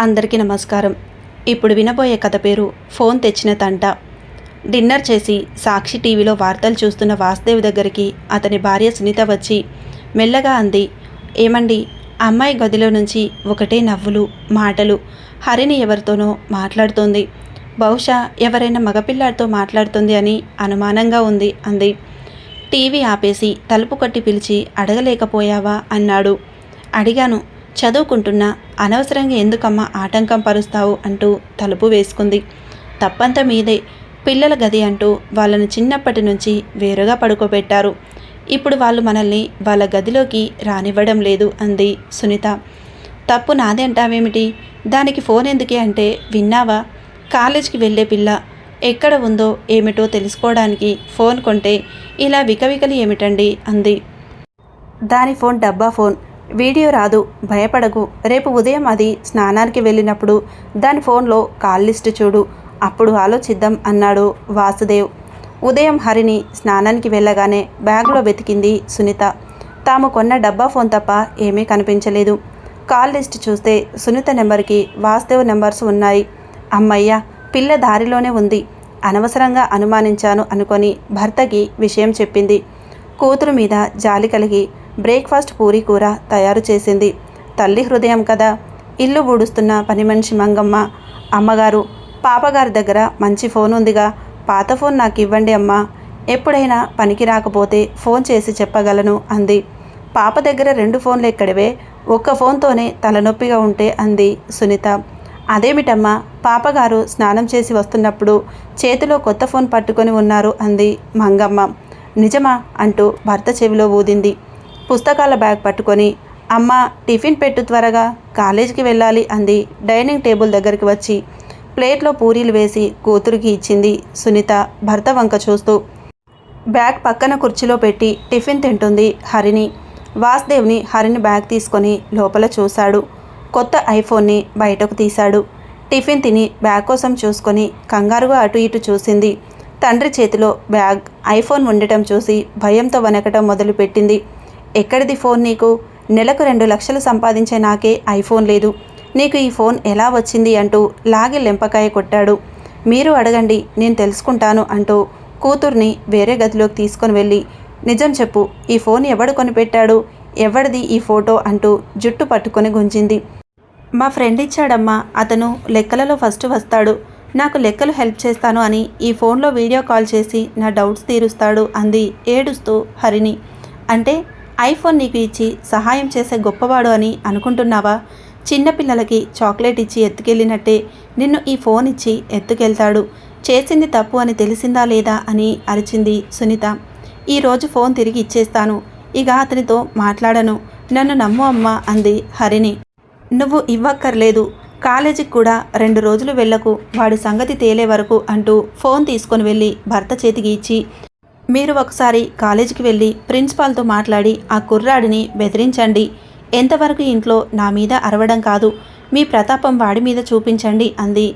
అందరికీ నమస్కారం. ఇప్పుడు వినబోయే కథ పేరు ఫోన్ తెచ్చిన తంట. డిన్నర్ చేసి సాక్షి టీవీలో వార్తలు చూస్తున్న వాసుదేవ్ దగ్గరికి అతని భార్య సునీత వచ్చి మెల్లగా అంది ఏమండి అమ్మాయి గదిలో నుంచి ఒకటే నవ్వులు మాటలు హరిని ఎవరితోనో మాట్లాడుతోంది. బహుశా ఎవరైనా మగపిల్లాడితో మాట్లాడుతుంది అని అనుమానంగా ఉంది అంది. టీవీ ఆపేసి తలుపు కట్టి పిలిచి అడగలేకపోయావా? అన్నాడు. అడిగాను. చదువుకుంటున్నా. అనవసరంగా ఎందుకమ్మా ఆటంకం పరుస్తావు అంటూ తలుపు వేసుకుంది. తప్పంతా మీదే. పిల్లల గది అంటూ వాళ్ళని చిన్నప్పటి నుంచి వేరుగా పడుకోబెట్టారు. ఇప్పుడు వాళ్ళు మనల్ని వాళ్ళ గదిలోకి రానివ్వడం లేదు అంది సునీత. తప్పు నాదే అంటావేమిటి? దానికి ఫోన్ ఎందుకే అంటే విన్నావా? కాలేజీకి వెళ్ళే పిల్ల ఎక్కడ ఉందో ఏమిటో తెలుసుకోవడానికి ఫోన్ కొంటే ఇలా వికవికలు ఏమిటండి? అంది. దాని ఫోన్ డబ్బా ఫోన్. వీడియో రాదు భయపడకు. రేపు ఉదయం అది స్నానానికి వెళ్ళినప్పుడు దాని ఫోన్లో కాల్ లిస్ట్ చూడు అప్పుడు ఆలోచిద్దాం అన్నాడు వాసుదేవ్. ఉదయం హరిని స్నానానికి వెళ్ళగానే బ్యాగ్లో వెతికింది సునీత. తాము కొన్న డబ్బా ఫోన్ తప్ప ఏమీ కనిపించలేదు. కాల్ లిస్ట్ చూస్తే సునీత నెంబర్కి వాసుదేవ్ నెంబర్స్ ఉన్నాయి. అమ్మయ్య పిల్ల దారిలోనే ఉంది. అనవసరంగా అనుమానించాను అనుకొని భర్తకి విషయం చెప్పింది. కూతురు మీద జాలి కలిగి బ్రేక్ఫాస్ట్ పూరీ కూర తయారు చేసింది. తల్లి హృదయం కదా. ఇల్లు ఊడుస్తున్న పని మనిషి మంగమ్మ. అమ్మగారు పాపగారి దగ్గర మంచి ఫోన్ ఉందిగా. పాత ఫోన్ నాకు ఇవ్వండి అమ్మా. ఎప్పుడైనా పనికి రాకపోతే ఫోన్ చేసి చెప్పగలను అంది. పాప దగ్గర రెండు ఫోన్లు ఎక్కడివే? ఒక్క ఫోన్తోనే తలనొప్పిగా ఉంటే అంది సునీత. అదేమిటమ్మా? పాపగారు స్నానం చేసి వస్తున్నప్పుడు చేతిలో కొత్త ఫోన్ పట్టుకొని ఉన్నారు అంది మంగమ్మ. నిజమా? అంటూ భర్త చెవిలో ఊదింది. పుస్తకాల బ్యాగ్ పట్టుకొని అమ్మ టిఫిన్ పెట్టు త్వరగా కాలేజీకి వెళ్ళాలి అంది డైనింగ్ టేబుల్ దగ్గరికి వచ్చి. ప్లేట్లో పూరీలు వేసి కూతురికి ఇచ్చింది సునీత భర్త వంక చూస్తూ. బ్యాగ్ పక్కన కుర్చీలో పెట్టి టిఫిన్ తింటుంది హరిని వాసుదేవ్ని హరిని బ్యాగ్ తీసుకొని లోపల చూశాడు. కొత్త ఐఫోన్ని బయటకు తీశాడు. టిఫిన్ తిని బ్యాగ్ కోసం చూసుకొని కంగారుగా అటు ఇటు చూసింది. తండ్రి చేతిలో బ్యాగ్ ఐఫోన్ ఉండటం చూసి భయంతో వనకటం మొదలుపెట్టింది. ఎక్కడిది ఫోన్ నీకు? నెలకు రెండు లక్షలు సంపాదించే నాకే ఐఫోన్ లేదు. నీకు ఈ ఫోన్ ఎలా వచ్చింది అంటూ లాగి లెంపకాయ కొట్టాడు. మీరు అడగండి నేను తెలుసుకుంటాను అంటూ కూతుర్ని వేరే గదిలోకి తీసుకొని వెళ్ళి నిజం చెప్పు ఈ ఫోన్ ఎవడు కొనిపెట్టాడు? ఎవడిది ఈ ఫోటో అంటూ జుట్టు పట్టుకొని గుంజింది. మా ఫ్రెండ్ ఇచ్చాడమ్మా అతను లెక్కలలో ఫస్ట్ వస్తాడు. నాకు లెక్కలు హెల్ప్ చేస్తాను అని ఈ ఫోన్లో వీడియో కాల్ చేసి నా డౌట్స్ తీరుస్తాడు అంది ఏడుస్తూ హరిని. అంటే ఐఫోన్ నీకు ఇచ్చి సహాయం చేసే గొప్పవాడు అని అనుకుంటున్నావా? చిన్నపిల్లలకి చాక్లెట్ ఇచ్చి ఎత్తుకెళ్ళినట్టే నిన్ను ఈ ఫోన్ ఇచ్చి ఎత్తుకెళ్తాడు. చేసింది తప్పు అని తెలిసిందా లేదా అని అరిచింది సునీత. ఈరోజు ఫోన్ తిరిగి ఇచ్చేస్తాను. ఇక అతనితో మాట్లాడను. నన్ను నమ్ము అమ్మ అంది హరిణి. నువ్వు ఇవ్వక్కర్లేదు. కాలేజీకి కూడా రెండు రోజులు వెళ్ళకు. వాడి సంగతి తేలే వరకు అంటూ ఫోన్ తీసుకొని వెళ్ళి భర్త చేతికి ఇచ్చి మీరు ఒకసారి కాలేజీకి వెళ్ళి ప్రిన్సిపాల్తో మాట్లాడి ఆ కుర్రాడిని బెదిరించండి. ఎంతవరకు ఇంట్లో నా మీద అరవడం కాదు మీ ప్రతాపం వాడి మీద చూపించండి అంది.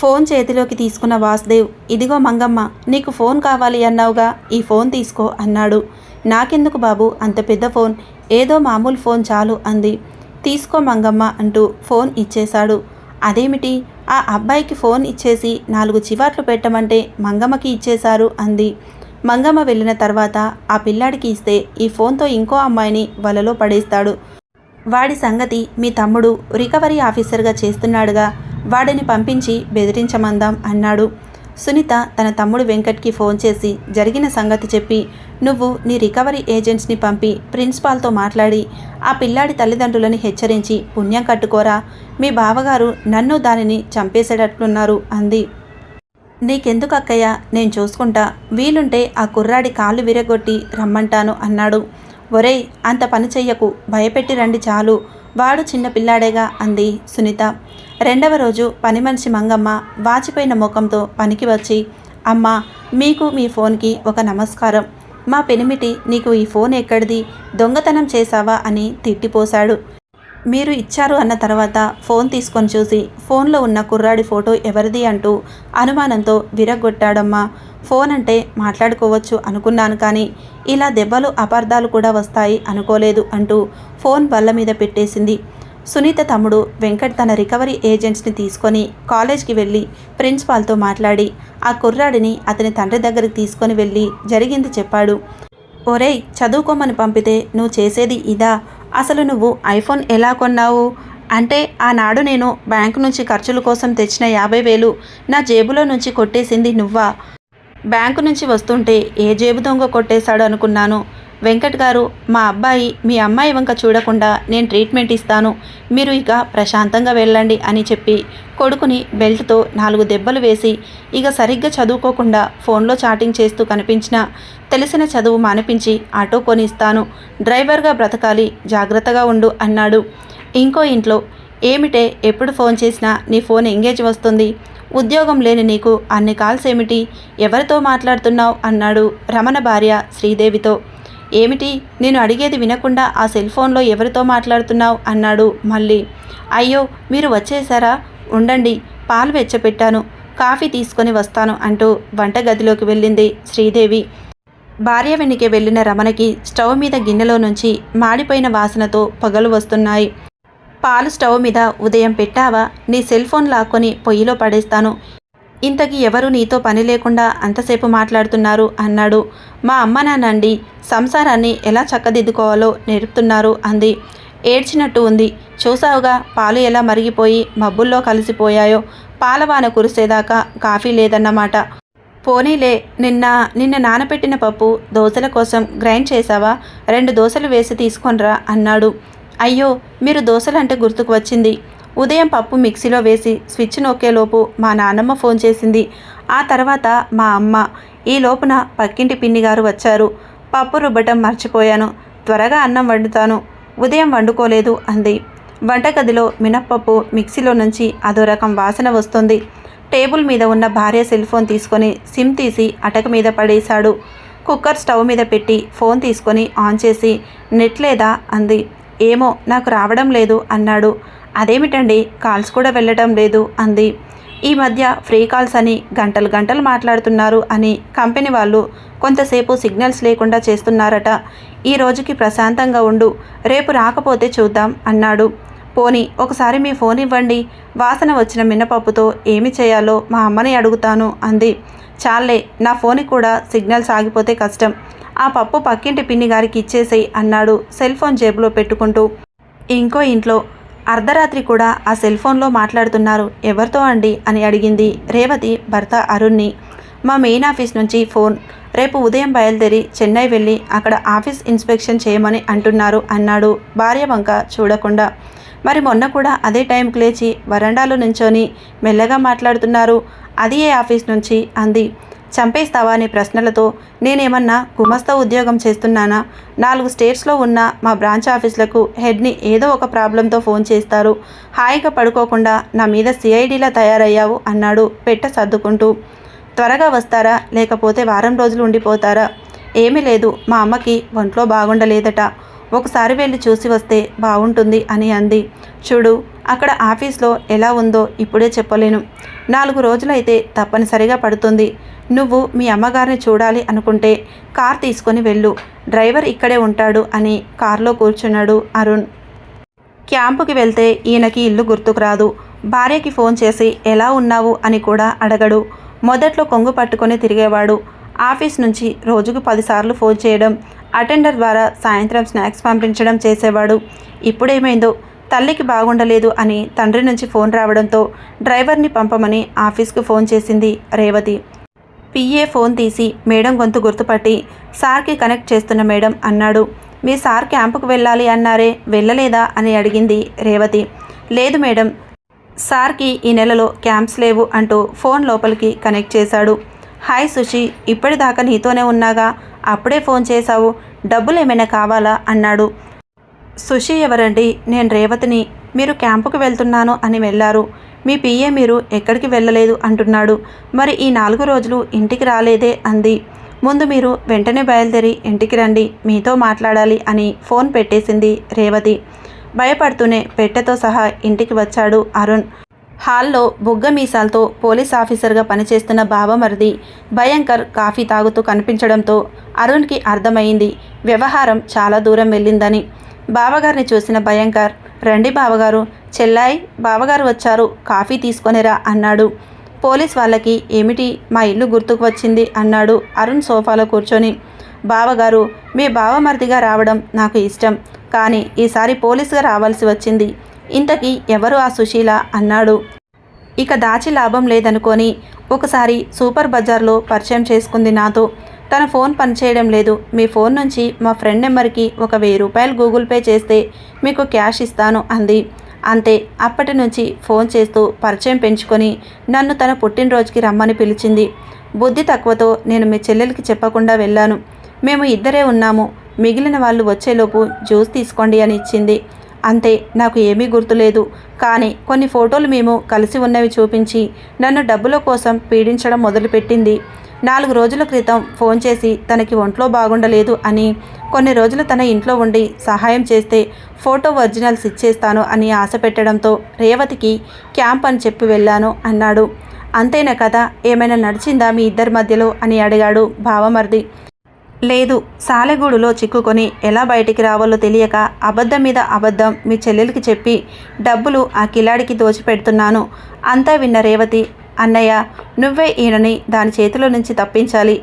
ఫోన్ చేతిలోకి తీసుకున్న వాసుదేవ్ ఇదిగో మంగమ్మ నీకు ఫోన్ కావాలి అన్నావుగా ఈ ఫోన్ తీసుకో అన్నాడు. నాకెందుకు బాబు అంత పెద్ద ఫోన్ ఏదో మామూలు ఫోన్ చాలు అంది. తీసుకో మంగమ్మ అంటూ ఫోన్ ఇచ్చేశాడు. అదేమిటి ఆ అబ్బాయికి ఫోన్ ఇచ్చేసి నాలుగు చివాట్లు పెట్టమంటే మంగమ్మకి ఇచ్చేశారు అంది. మంగమ్మ వెళ్ళిన తర్వాత ఆ పిల్లాడికి ఇస్తే ఈ ఫోన్తో ఇంకో అమ్మాయిని వలలో పడేస్తాడు. వాడి సంగతి మీ తమ్ముడు రికవరీ ఆఫీసర్గా చేస్తున్నాడుగా వాడిని పంపించి బెదిరించమందాం అన్నాడు. సునీత తన తమ్ముడు వెంకట్కి ఫోన్ చేసి జరిగిన సంగతి చెప్పి నువ్వు నీ రికవరీ ఏజెంట్స్ని పంపి ప్రిన్సిపాల్తో మాట్లాడి ఆ పిల్లాడి తల్లిదండ్రులని హెచ్చరించి పుణ్యం కట్టుకోరా మీ బావగారు నన్ను దానిని చంపేసేటట్లున్నారు అంది. నీకెందుకు అక్కయ్య? నేను చూసుకుంటా. వీలుంటే ఆ కుర్రాడి కాళ్ళు విరగొట్టి రమ్మంటాను అన్నాడు. ఒరేయ్ అంత పని చెయ్యకు. భయపెట్టి రండి చాలు. వాడు చిన్న పిల్లాడేగా అంది సునీత. రెండవ రోజు పని మనిషి మంగమ్మ వాచిపోయిన ముఖంతో పనికి వచ్చి అమ్మా మీకు మీ ఫోన్కి ఒక నమస్కారం. మా పెనిమిటి నీకు ఈ ఫోన్ ఎక్కడిది? దొంగతనం చేశావా? అని తిట్టిపోశాడు. మీరు ఇచ్చారు అన్న తర్వాత ఫోన్ తీసుకొని చూసి ఫోన్లో ఉన్న కుర్రాడి ఫోటో ఎవరిది అంటూ అనుమానంతో విరగొట్టాడమ్మా ఫోన్ అంటే మాట్లాడుకోవచ్చు అనుకున్నాను కానీ ఇలా దెబ్బలు అపార్థాలు కూడా వస్తాయి అనుకోలేదు అంటూ ఫోన్ బల్ల మీద పెట్టేసింది. సునీత తమ్ముడు వెంకట్ తన రికవరీ ఏజెంట్స్ని తీసుకొని కాలేజ్కి వెళ్ళి ప్రిన్సిపాల్తో మాట్లాడి ఆ కుర్రాడిని అతని తండ్రి దగ్గరికి తీసుకొని వెళ్ళి జరిగింది చెప్పాడు. ఒరేయ్ చదువుకోమని పంపితే నువ్వు చేసేది ఇదా? అసలు నువ్వు ఐఫోన్ ఎలా కొన్నావు? అంటే ఆనాడు నేను బ్యాంకు నుంచి ఖర్చుల కోసం తెచ్చిన యాభై వేలు నా జేబులో నుంచి కొట్టేసింది నువ్వా? బ్యాంకు నుంచి వస్తుంటే ఏ జేబు దొంగ కొట్టేశాడు అనుకున్నాను. వెంకట్ గారు మా అబ్బాయి మీ అమ్మాయి వంక చూడకుండా నేను ట్రీట్మెంట్ ఇస్తాను. మీరు ఇక ప్రశాంతంగా వెళ్ళండి అని చెప్పి కొడుకుని బెల్ట్తో నాలుగు దెబ్బలు వేసి ఇక సరిగ్గా చదువుకోకుండా ఫోన్లో చాటింగ్ చేస్తూ కనిపించిన తెలిసిన చదువు మానిపించి ఆటో కొనిస్తాను. డ్రైవర్గా బ్రతకాలి జాగ్రత్తగా ఉండు అన్నాడు. ఇంకో ఇంట్లో ఏమిటే ఎప్పుడు ఫోన్ చేసినా నీ ఫోన్ ఎంగేజ్ వస్తుంది. ఉద్యోగం లేని నీకు అన్ని కాల్స్ ఏమిటి? ఎవరితో మాట్లాడుతున్నావు? అన్నాడు రమణ భార్య శ్రీదేవితో. ఏమిటి? నేను అడిగేది వినకుండా ఆ సెల్ ఫోన్లో ఎవరితో మాట్లాడుతున్నావు? అన్నాడు మళ్ళీ. అయ్యో మీరు వచ్చేసారా? ఉండండి పాలు వెచ్చపెట్టాను కాఫీ తీసుకొని వస్తాను అంటూ వంటగదిలోకి వెళ్ళింది శ్రీదేవి. భార్య వెనుకే వెళ్ళిన రమణకి స్టవ్ మీద గిన్నెలో నుంచి మాడిపోయిన వాసనతో పొగలు వస్తున్నాయి. పాలు స్టవ్ మీద ఉదయం పెట్టావా? నీ సెల్ ఫోన్ లాక్కొని పొయ్యిలో పడేస్తాను. ఇంతకీ ఎవరు నీతో పని లేకుండా అంతసేపు మాట్లాడుతున్నారు అన్నాడు. మా అమ్మ నాన్నండి సంసారాన్ని ఎలా చక్కదిద్దుకోవాలో నేర్పుతున్నారు అంది. ఏడ్చినట్టు ఉంది. చూసావుగా పాలు ఎలా మరిగిపోయి మబ్బుల్లో కలిసిపోయాయో. పాలవాన కురిసేదాకా కాఫీ లేదన్నమాట. పోనీలే నిన్న నిన్న నానబెట్టిన పప్పు దోశల కోసం గ్రైండ్ చేశావా? రెండు దోశలు వేసి తీసుకొనిరా అన్నాడు. అయ్యో మీరు దోశలంటే గుర్తుకు వచ్చింది. ఉదయం పప్పు మిక్సీలో వేసి స్విచ్ నొక్కేలోపు మా నాన్నమ్మ ఫోన్ చేసింది. ఆ తర్వాత మా అమ్మ ఈ లోపున పక్కింటి పిన్ని గారు వచ్చారు. పప్పు రుబ్బటం మర్చిపోయాను. త్వరగా అన్నం వండుతాను. ఉదయం వండుకోలేదు అంది. వంటగదిలో మినప్పప్పు మిక్సీలో నుంచి అదో రకం వాసన వస్తుంది. టేబుల్ మీద ఉన్న భార్య సెల్ ఫోన్ తీసుకొని సిమ్ తీసి అటక మీద పడేశాడు. కుక్కర్ స్టవ్ మీద పెట్టి ఫోన్ తీసుకొని ఆన్ చేసి నెట్ లేదా? అంది. ఏమో నాకు రావడం లేదు అన్నాడు. అదేమిటండి? కాల్స్ కూడా వెళ్ళటం లేదు అంది. ఈ మధ్య ఫ్రీ కాల్స్ అని గంటలు గంటలు మాట్లాడుతున్నారు అని కంపెనీ వాళ్ళు కొంతసేపు సిగ్నల్స్ లేకుండా చేస్తున్నారట. ఈ రోజుకి ప్రశాంతంగా ఉండు. రేపు రాకపోతే చూద్దాం అన్నాడు. పోనీ ఒకసారి మీ ఫోన్ ఇవ్వండి. వాసన వచ్చిన మినపప్పుతో ఏమి చేయాలో మా అమ్మని అడుగుతాను అంది. చాలే నా ఫోన్కి కూడా సిగ్నల్స్ ఆగిపోతే కష్టం. ఆ పప్పు పక్కింటి పిన్ని గారికి ఇచ్చేసేయి అన్నాడు సెల్ ఫోన్ జేబులో పెట్టుకుంటూ. ఇంకో ఇంట్లో అర్ధరాత్రి కూడా ఆ సెల్ ఫోన్లో మాట్లాడుతున్నారు. ఎవరితో అండి? అని అడిగింది రేవతి భర్త అరుణ్ని. మా మెయిన్ ఆఫీస్ నుంచి ఫోన్. రేపు ఉదయం బయలుదేరి చెన్నై వెళ్ళి అక్కడ ఆఫీస్ ఇన్స్పెక్షన్ చేయమని అంటున్నారు అన్నాడు భార్య వంక చూడకుండా. మరి మొన్న కూడా అదే టైంకి లేచి వరండాలో నుంచొని మెల్లగా మాట్లాడుతున్నారు. అది ఏ ఆఫీస్ నుంచి? అంది. చంపేస్తావా అనే ప్రశ్నలతో నేనేమన్నా గుమస్తా ఉద్యోగం చేస్తున్నానా? నాలుగు స్టేట్స్లో ఉన్న మా బ్రాంచ్ ఆఫీసులకు హెడ్ని ఏదో ఒక ప్రాబ్లంతో ఫోన్ చేస్తారు. హాయిగా పడుకోకుండా నా మీద సిఐడిలా తయారయ్యావు అన్నాడు పెట్ట సర్దుకుంటూ. త్వరగా వస్తారా? లేకపోతే వారం రోజులు ఉండిపోతారా? ఏమీ లేదు మా అమ్మకి ఒంట్లో బాగుండలేదట. ఒకసారి వెళ్ళి చూసి వస్తే బాగుంటుంది అని అంది. చూడు అక్కడ ఆఫీస్లో ఎలా ఉందో ఇప్పుడే చెప్పలేను. నాలుగు రోజులైతే తప్పనిసరిగా పడుతుంది. నువ్వు మీ అమ్మగారిని చూడాలి అనుకుంటే కార్ తీసుకొని వెళ్ళు. డ్రైవర్ ఇక్కడే ఉంటాడు అని కారులో కూర్చున్నాడు అరుణ్. క్యాంపుకి వెళ్తే ఈయనకి ఇల్లు గుర్తుకు రాదు. భార్యకి ఫోన్ చేసి ఎలా ఉన్నావు? అని కూడా అడగడు. మొదట్లో కొంగు పట్టుకొని తిరిగేవాడు. ఆఫీస్ నుంచి రోజుకు పదిసార్లు ఫోన్ చేయడం అటెండర్ ద్వారా సాయంత్రం స్నాక్స్ పంపించడం చేసేవాడు. ఇప్పుడేమైందో తల్లికి బాగుండలేదు అని తండ్రి నుంచి ఫోన్ రావడంతో డ్రైవర్ని పంపమని ఆఫీస్కు ఫోన్ చేసింది రేవతి. పిఏ ఫోన్ తీసి మేడం గొంతు గుర్తుపట్టి సార్కి కనెక్ట్ చేస్తున్న మేడం అన్నాడు. మీ సార్ క్యాంపుకు వెళ్ళాలి అన్నారే వెళ్ళలేదా అని అడిగింది రేవతి. లేదు మేడం సార్కి ఈ నెలలో క్యాంప్స్ లేవు అంటూ ఫోన్ లోపలికి కనెక్ట్ చేశాడు. హాయ్ సుషి ఇప్పటిదాకా నీతోనే ఉన్నాగా? అప్పుడే ఫోన్ చేశావు. డబ్బులు ఏమైనా కావాలా? అన్నాడు. సుషి ఎవరండి? నేను రేవతిని. మీరు క్యాంపుకు వెళ్తున్నాను అని వెళ్ళారు. మీ పిఏ మీరు ఎక్కడికి వెళ్ళలేదు అంటున్నాడు. మరి ఈ నాలుగు రోజులు ఇంటికి రాలేదే అంది. ముందు మీరు వెంటనే బయలుదేరి ఇంటికి రండి మీతో మాట్లాడాలి అని ఫోన్ పెట్టేసింది రేవతి. భయపడుతూనే పెట్టెతో సహా ఇంటికి వచ్చాడు అరుణ్. హాల్లో బుగ్గ మీసాలతో పోలీస్ ఆఫీసర్గా పనిచేస్తున్న బావమరిది భయంకర్ కాఫీ తాగుతూ కనిపించడంతో అరుణ్కి అర్థమైంది వ్యవహారం చాలా దూరం వెళ్ళిందని. బావగారిని చూసిన భయంకర్ రండి బావగారు. చెల్లాయి బావగారు వచ్చారు. కాఫీ తీసుకొనిరా అన్నాడు. పోలీస్ వాళ్ళకి ఏమిటి? మా ఇల్లు గుర్తుకు వచ్చింది అన్నాడు అరుణ్ సోఫాలో కూర్చొని. బావగారు మీ బావమరిదిగా రావడం నాకు ఇష్టం. కానీ ఈసారి పోలీసుగా రావాల్సి వచ్చింది. ఇంతకీ ఎవరు ఆ సుశీల? అన్నాడు. ఇక దాచి లాభం లేదనుకొని ఒకసారి సూపర్ బజార్లో పరిచయం చేసుకుంది నాతో. తన ఫోన్ పనిచేయడం లేదు. మీ ఫోన్ నుంచి మా ఫ్రెండ్ నెంబర్కి ఒక వెయ్యి రూపాయలు గూగుల్ పే చేస్తే మీకు క్యాష్ ఇస్తాను అంది. అంతే అప్పటి నుంచి ఫోన్ చేస్తూ పరిచయం పెంచుకొని నన్ను తన పుట్టినరోజుకి రమ్మని పిలిచింది. బుద్ధి తక్కువతో నేను మీ చెల్లెలకి చెప్పకుండా వెళ్ళాను. మేము ఇద్దరే ఉన్నాము. మిగిలిన వాళ్ళు వచ్చేలోపు జ్యూస్ తీసుకోండి అని ఇచ్చింది. అంతే నాకు ఏమీ గుర్తులేదు. కానీ కొన్ని ఫోటోలు మేము కలిసి ఉన్నవి చూపించి నన్ను డబ్బుల కోసం పీడించడం మొదలుపెట్టింది. నాలుగు రోజుల క్రితం ఫోన్ చేసి తనకి ఒంట్లో బాగుండలేదు అని కొన్ని రోజులు తన ఇంట్లో ఉండి సహాయం చేస్తే ఫోటో ఒరిజినల్స్ ఇచ్చేస్తాను అని ఆశ పెట్టడంతో రేవతికి క్యాంప్ అని చెప్పి వెళ్ళాను అన్నాడు. అంతేనా కదా? ఏమైనా నడిచిందా మీ ఇద్దరి మధ్యలో? అని అడిగాడు భావమర్ది. లేదు సాలెగూడులో చిక్కుకొని ఎలా బయటికి రావాలో తెలియక అబద్ధం మీద అబద్ధం మీ చెల్లెలికి చెప్పి డబ్బులు ఆ కిలాడికి దోచిపెడుతున్నాను. అంతా విన్న రేవతి అన్నయ్య నువ్వే ఈయనని దాని చేతిలో నుంచి తప్పించాలి.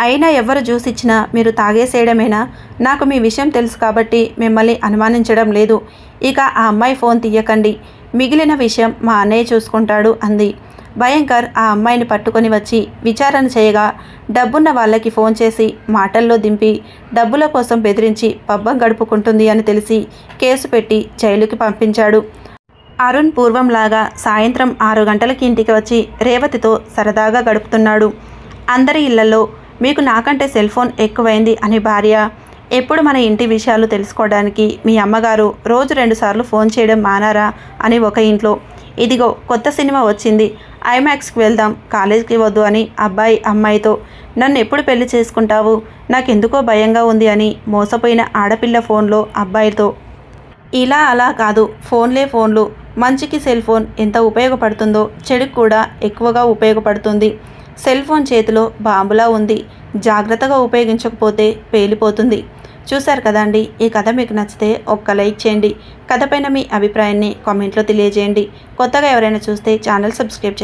అయినా ఎవరు జ్యూస్ ఇచ్చినా మీరు తాగేసేయడమేనా? నాకు మీ విషయం తెలుసు కాబట్టి మిమ్మల్ని అనుమానించడం లేదు. ఇక ఆ అమ్మాయి ఫోన్ తీయకండి. మిగిలిన విషయం మా అన్నయ్య చూసుకుంటాడు అంది. భయంకర్ ఆ అమ్మాయిని పట్టుకొని వచ్చి విచారణ చేయగా డబ్బున్న వాళ్ళకి ఫోన్ చేసి మాటల్లో దింపి డబ్బుల కోసం బెదిరించి పబ్బం గడుపుకుంటుంది అని తెలిసి కేసు పెట్టి జైలుకి పంపించాడు. అరుణ్ పూర్వంలాగా సాయంత్రం ఆరు గంటలకి ఇంటికి వచ్చి రేవతితో సరదాగా గడుపుతున్నాడు. అందరి ఇళ్ళలో మీకు నాకంటే సెల్ ఫోన్ ఎక్కువైంది అని భార్య ఎప్పుడు మన ఇంటి విషయాలు తెలుసుకోవడానికి మీ అమ్మగారు రోజు రెండుసార్లు ఫోన్ చేయడం మానారా అని ఒక ఇంట్లో ఇదిగో కొత్త సినిమా వచ్చింది ఐమాక్స్కి వెళ్దాం కాలేజీకి వద్దు అని అబ్బాయి అమ్మాయితో నన్ను ఎప్పుడు పెళ్ళి చేసుకుంటావు? నాకెందుకో భయంగా ఉంది అని మోసపోయిన ఆడపిల్ల ఫోన్లో అబ్బాయితో ఇలా అలా కాదు. ఫోన్లే ఫోన్లు. మంచికి సెల్ ఫోన్ ఎంత ఉపయోగపడుతుందో చెడుకు కూడా ఎక్కువగా ఉపయోగపడుతుంది. సెల్ ఫోన్ చేతిలో బాంబులా ఉంది. జాగ్రత్తగా ఉపయోగించకపోతే పేలిపోతుంది. చూశారు కదండి ఈ కథ మీకు నచ్చితే ఒక్క లైక్ చేయండి. కథపైన మీ అభిప్రాయాన్ని కామెంట్లో తెలియజేయండి. కొత్తగా ఎవరైనా చూస్తే ఛానల్ సబ్స్క్రైబ్ చేసి